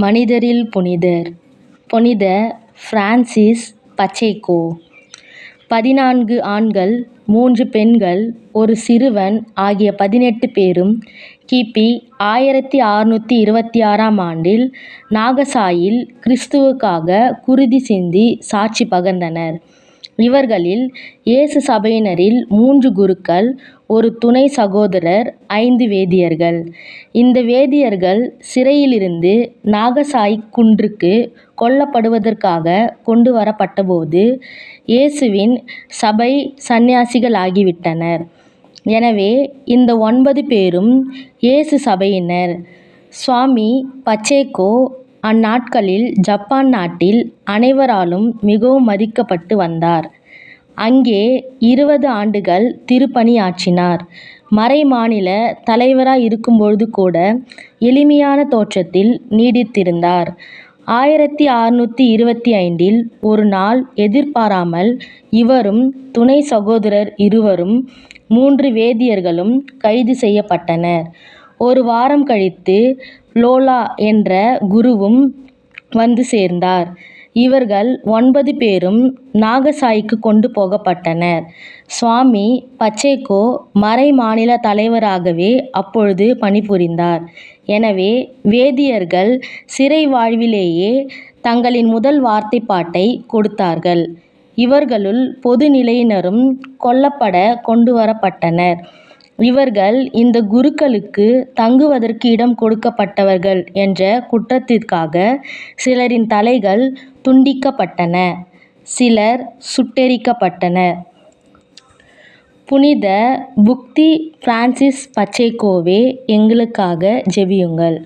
மனிதரில் புனிதர் புனித பிரான்சிஸ் பச்சேகோ பதினான்கு ஆண்கள் மூன்று பெண்கள் ஒரு சிறுவன் ஆகிய பதினெட்டு பேரும் கிபி ஆயிரத்தி அறுநூற்றி இருபத்தி ஆறாம் ஆண்டில் நாகசாயில் கிறிஸ்துவுக்காக குருதி சிந்தி சாட்சி பகர்ந்தனர். இவர்களில் இயேசு சபையினரில் மூன்று குருக்கள் ஒரு துணை சகோதரர் ஐந்து வேதியர்கள். இந்த வேதியர்கள் சிறையிலிருந்து நாகசாய் குன்றுக்கு கொல்லப்படுவதற்காக கொண்டு வரப்பட்டபோது இயேசுவின் சபை சந்நியாசிகளாகிவிட்டனர். எனவே இந்த ஒன்பது பேரும் இயேசு சபையினர். சுவாமி பச்சேகோ அந்நாட்களில் ஜப்பான் நாட்டில் அனைவராலும் மிகவும் மதிக்கப்பட்டு வந்தார். அங்கே இருபது ஆண்டுகள் திருப்பணியாற்றினார். மறைமாநிலத் தலைவராய் இருக்கும்பொழுதுகூட எளிமையான தோற்றத்தில் நீடித்திருந்தார். ஆயிரத்தி அறுநூற்றி இருபத்தி ஐந்தில் ஒரு நாள் எதிர்பாராமல் இவரும் துணை சகோதரர் இருவரும் மூன்று வேதியர்களும் கைது செய்யப்பட்டனர். ஒரு வாரம் கழித்து லோலா என்ற குருவும் வந்து சேர்ந்தார். இவர்கள் ஒன்பது பேரும் நாகசாய்க்குக் கொண்டு போகப்பட்டனர். சுவாமி பச்சேகோ மறைமாநில தலைவராகவே அப்பொழுது பணிபுரிந்தார். எனவே வேதியர்கள் சிறை வாழ்விலேயே தங்களின் முதல் வார்த்தைப்பாட்டைக் கொடுத்தார்கள். இவர்களுள் பொதுநிலையினரும் கொண்டு வரப்பட்டனர் இவர்கள் இந்த குருக்களுக்கு தங்குவதற்கு இடம் கொடுக்கப்பட்டவர்கள் என்ற குற்றத்திற்காக சிலரின் தலைகள் துண்டிக்கப்பட்டன சிலர் சுட்டெரிக்கப்பட்டனர். புனித புக்தி பிரான்சிஸ் பச்சைக்கோவே எங்களுக்காக ஜெபியுங்கள்.